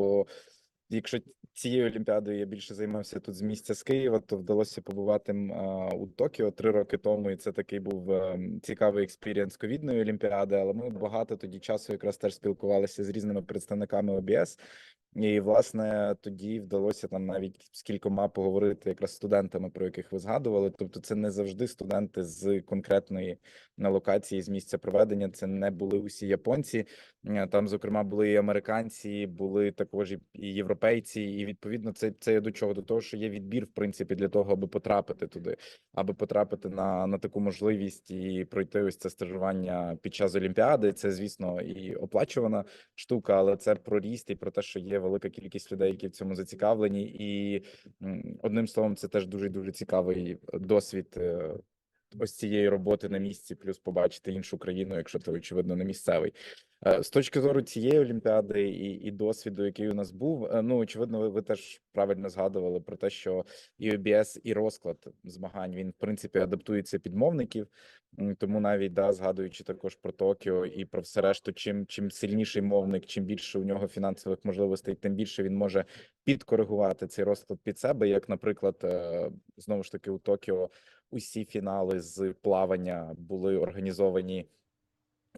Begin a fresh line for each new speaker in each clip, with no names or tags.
бо якщо цією олімпіадою я більше займався тут з місця з Києва, то вдалося побувати у Токіо три роки тому, і це такий був ем, цікавий експірієнс ковідної олімпіади. Але ми багато тоді часу якраз теж спілкувалися з різними представниками ОБС. І власне тоді вдалося там навіть з кількома поговорити якраз студентами, про яких ви згадували. Тобто, це не завжди студенти з конкретної локації з місця проведення. Це не були усі японці. Е, Там, зокрема, були і американці, були також і європейці, і відповідно це це до чого? До того, що є відбір, в принципі, для того, аби потрапити туди, аби потрапити на, на таку можливість і пройти ось це стажування під час олімпіади. Це, звісно, і оплачувана штука, але це про ріст і про те, що є велика кількість людей, які в цьому зацікавлені, і одним словом, це теж дуже дуже цікавий досвід. е, Ось цієї роботи на місці, плюс побачити іншу країну, якщо ти очевидно не місцевий. Е, З точки зору цієї олімпіади і, і досвіду, який у нас був, е, ну очевидно, ви, ви теж правильно згадували про те, що і ОБС, і розклад змагань він в принципі адаптується під мовників. Тому навіть да, згадуючи також про Токіо і про все решту, чим чим сильніший мовник, чим більше у нього фінансових можливостей, тим більше він може підкоригувати цей розклад під себе. Як, наприклад, е, знову ж таки у Токіо усі фінали з плавання були організовані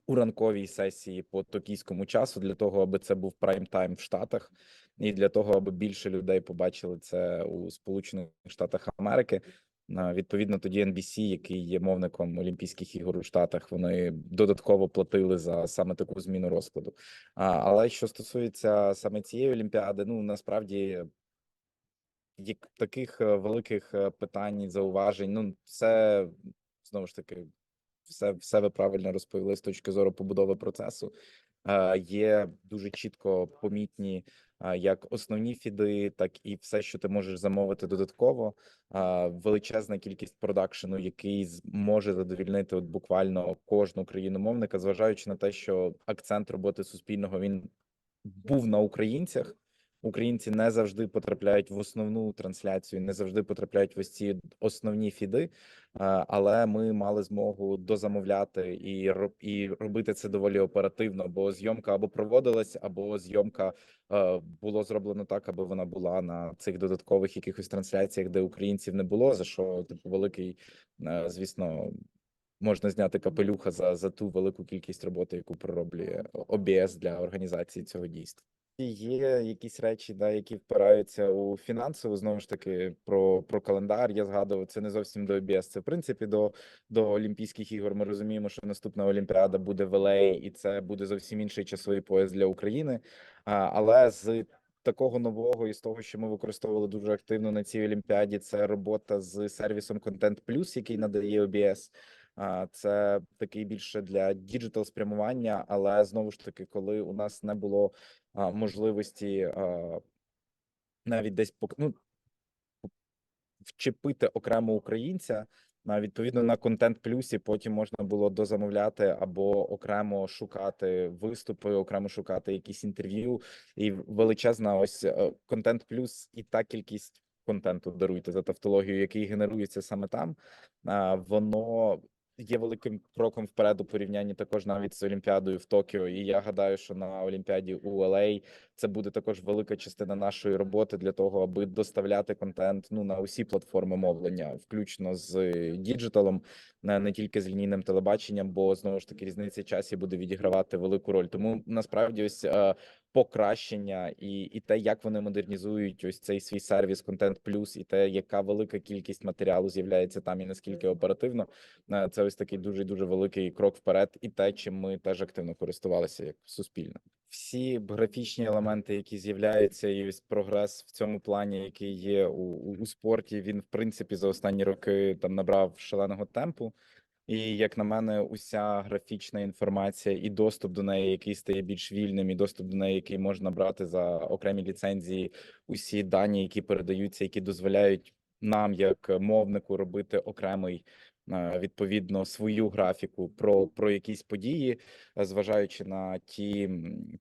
у ранковій сесії по токійському часу для того, аби це був прайм-тайм в Штатах, і для того, аби більше людей побачили це у Сполучених Штатах Америки. Відповідно, тоді NBC, який є мовником Олімпійських ігор у Штатах, вони додатково платили за саме таку зміну розкладу. Але що стосується саме цієї олімпіади, ну насправді таких е, великих е, питань, зауважень, ну це знову ж таки все, все ви правильно розповіли з точки зору побудови процесу. Е, Є дуже чітко помітні е, як основні фіди, так і все, що ти можеш замовити додатково. Е, Величезна кількість продакшену, який може задовільнити от буквально кожну країномовника, зважаючи на те, що акцент роботи суспільного він був на українцях. Українці не завжди потрапляють в основну трансляцію, не завжди потрапляють в ось ці основні фіди. Але ми мали змогу дозамовляти і і робити це доволі оперативно, бо зйомка або проводилась, або зйомка було зроблено так, аби вона була на цих додаткових якихось трансляціях, де українців не було. За що типу великий, звісно. Можна зняти капелюха за, за ту велику кількість роботи, яку пророблює ОБС для організації цього дійства. Є якісь речі, да, які впираються у фінансову, знову ж таки, про, про календар. Я згадував, це не зовсім до ОБС, це в принципі до, до Олімпійських ігор. Ми розуміємо, що наступна Олімпіада буде в LA, і це буде зовсім інший часовий пояс для України. А, але з такого нового і з того, що ми використовували дуже активно на цій олімпіаді, це робота з сервісом Content Plus, який надає ОБС. Це такий більше для діджитал спрямування, але знову ж таки, коли у нас не було можливості навіть десь ну, вчепити окремо українця. На відповідно на контент плюсі потім можна було дозамовляти або окремо шукати виступи, окремо шукати якісь інтерв'ю. І величезна ось контент плюс і та кількість контенту даруйте за тавтологію, який генерується саме там. Воно є великим кроком вперед у порівнянні також навіть з Олімпіадою в Токіо. І я гадаю, що на Олімпіаді у LA це буде також велика частина нашої роботи для того, аби доставляти контент ну на усі платформи мовлення, включно з діджиталом, не, не тільки з лінійним телебаченням, бо знову ж таки різниця часів буде відігравати велику роль. Тому насправді ось е, покращення і, і те, як вони модернізують ось цей свій сервіс Контент Плюс, і те, яка велика кількість матеріалу з'являється там, і наскільки оперативно, е, це ось такий дуже дуже великий крок вперед, і те, чим ми теж активно користувалися як суспільно. Всі графічні елементи, які з'являються, і прогрес в цьому плані, який є у, у, спорті, він в принципі за останні роки там набрав шаленого темпу. І як на мене, уся графічна інформація і доступ до неї, який стає більш вільним, і доступ до неї, який можна брати за окремі ліцензії, усі дані, які передаються, які дозволяють нам, як мовнику, робити окремий відповідно свою графіку про, про якісь події, е, зважаючи на ті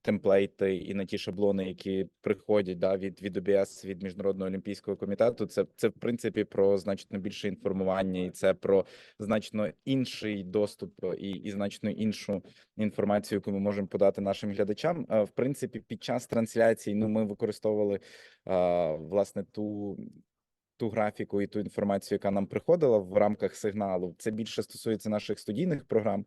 темплейти і на ті шаблони, які приходять да, від, від ОБС, від Міжнародного олімпійського комітету. Це, це в принципі про значно більше інформування, і це про значно інший доступ е, і, і значно іншу інформацію, яку ми можемо подати нашим глядачам. Е, В принципі, під час трансляції ну ми використовували е, власне ту. Ту графіку і ту інформацію, яка нам приходила в рамках сигналу, це більше стосується наших студійних програм,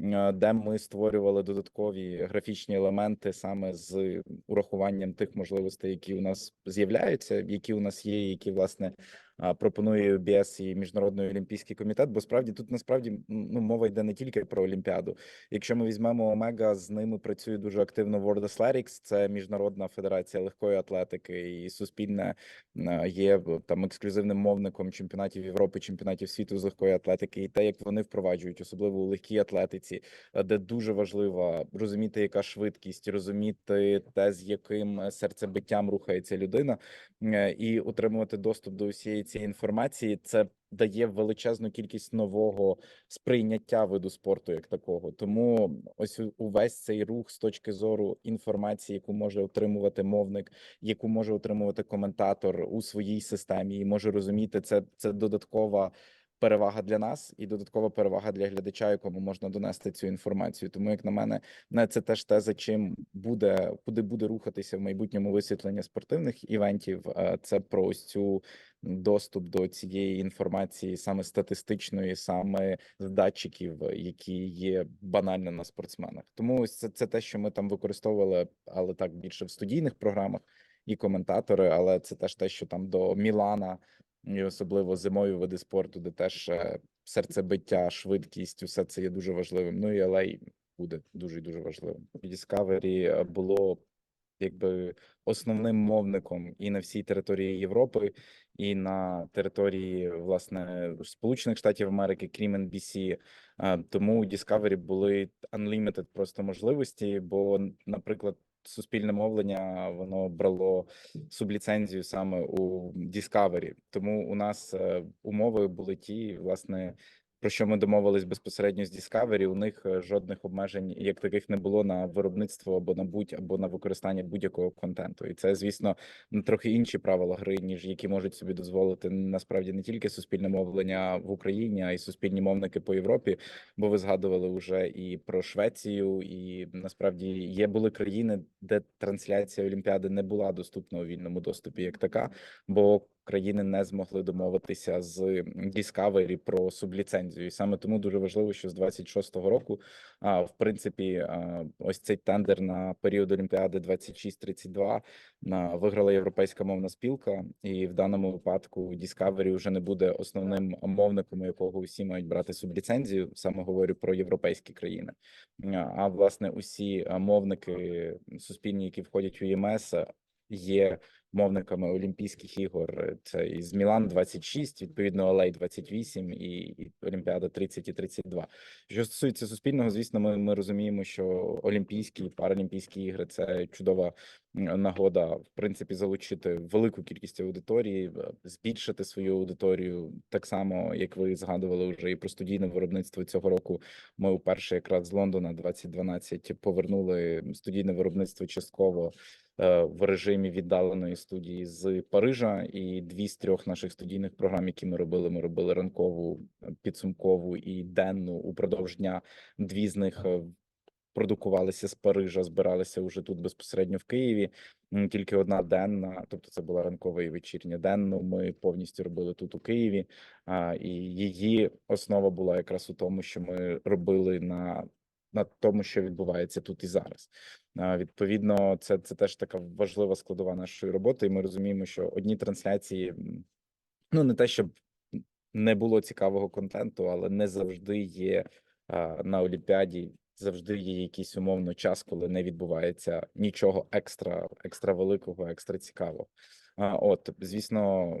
е, де ми створювали додаткові графічні елементи саме з урахуванням тих можливостей, які у нас з'являються, які у нас є, які власне пропонує ОБС і міжнародний олімпійський комітет. Бо справді тут насправді ну мова йде не тільки про Олімпіаду. Якщо ми візьмемо Омега, з ними працює дуже активно World Athletics, це міжнародна федерація легкої атлетики, і суспільне е, є там ексклюзивним мовником чемпіонатів Європи, чемпіонатів світу з легкої атлетики, і те, як вони впроваджують, особливо у легкій атлетиці, е, де дуже важливо розуміти, яка швидкість, розуміти те, з яким е, серцебиттям рухається людина, е, і отримувати доступ до усієї цієї інформації. Це дає величезну кількість нового сприйняття виду спорту як такого. Тому ось увесь цей рух з точки зору інформації, яку може отримувати мовник, яку може отримувати коментатор у своїй системі, і може розуміти це. Це додаткова. Перевага для нас і додаткова перевага для глядача, якому можна донести цю інформацію. Тому, як на мене, не це теж те, за чим буде куди буде рухатися в майбутньому висвітлення спортивних івентів. е, Це про ось цю доступ до цієї інформації, саме статистичної, саме з датчиків, які є банально на спортсменах. Тому ось це, це те, що ми там використовували, але так більше в студійних програмах і коментатори. Але це теж те, що там до Мілана, і особливо зимові види спорту, де теж е, серцебиття, швидкість, усе це є дуже важливим. Ну і LA буде дуже дуже важливим. Діскавері е, було якби основним мовником і на всій території Європи, і на території власне Сполучених Штатів Америки, крім NBC. Тому у Discovery були unlimited просто можливості, бо, наприклад, суспільне мовлення воно брало субліцензію саме у Discovery. Тому у нас е, умови були ті, власне, про що ми домовились безпосередньо з Discovery, у них е, жодних обмежень як таких не було на виробництво або на будь або на використання будь-якого контенту. І це, звісно, трохи інші правила гри, ніж які можуть собі дозволити насправді не тільки суспільне мовлення в Україні, а й суспільні мовники по Європі. Бо ви згадували вже і про Швецію, і насправді є були країни, де трансляція Олімпіади не була доступна у вільному доступі, як така, бо країни не змогли домовитися з Discovery про субліцензію. І саме тому дуже важливо, що з 26-го року, а в принципі, ось цей тендер на період Олімпіади 26-32 на виграла європейська мовна спілка, і в даному випадку Discovery вже не буде основним мовником, у якого усі мають брати субліцензію. Саме говорю про європейські країни. А власне, усі мовники суспільні, які входять у ЄМС, є мовниками Олімпійських ігор. Це із Мілан 26, відповідно Олей 28 і, і Олімпіада 30 і 32. Що стосується суспільного, звісно, ми, ми розуміємо, що Олімпійські і Паралімпійські ігри це чудова нагода, в принципі, залучити велику кількість аудиторії, е, збільшити свою аудиторію. Так само, як ви згадували вже і про студійне виробництво цього року. Ми вперше якраз з Лондона 2012 повернули студійне виробництво частково е, в режимі віддаленої студії з Парижа. І дві з трьох наших студійних програм, які ми робили, ми робили ранкову, е, підсумкову і денну упродовж дня. Дві з них е, продукувалися з Парижа, збиралися уже тут безпосередньо в Києві. Тільки одна денна, тобто це була ранкова і вечірня денну. Ми повністю робили тут у Києві. І її основа була якраз у тому, що ми робили на, на тому, що відбувається тут і зараз. Відповідно, це, це теж така важлива складова нашої роботи, і ми розуміємо, що одні трансляції, ну не те, щоб не було цікавого контенту, але не завжди є на Олімпіаді. Завжди є якийсь умовно час, коли не відбувається нічого екстра, екстра великого, екстра цікавого. А, От, звісно,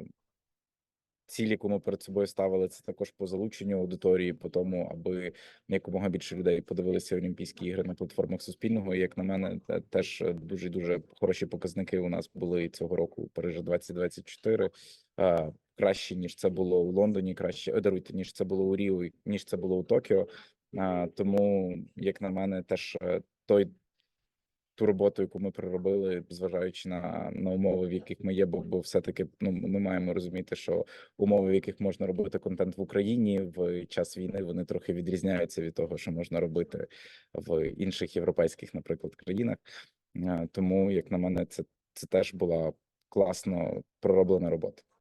ціль, яку ми перед собою ставили, це також по залученню аудиторії, по тому, аби якомога більше людей подивилися Олімпійські ігри на платформах Суспільного. І як на мене, теж дуже дуже хороші показники у нас були цього року у Парижа 2024. Е, краще ніж це було у Лондоні, краще е, даруйте, ніж це було у Ріо, ніж це було у Токіо. Тому, як на мене, теж е, той ту роботу, яку ми проробили, зважаючи на, на умови, в яких ми є, бо, бо все-таки ну ми маємо розуміти, що умови, в яких можна робити контент в Україні в час війни, вони трохи відрізняються від того, що можна робити в інших європейських, наприклад, країнах. Е, Тому, як на мене, це, це теж була класно пророблена робота.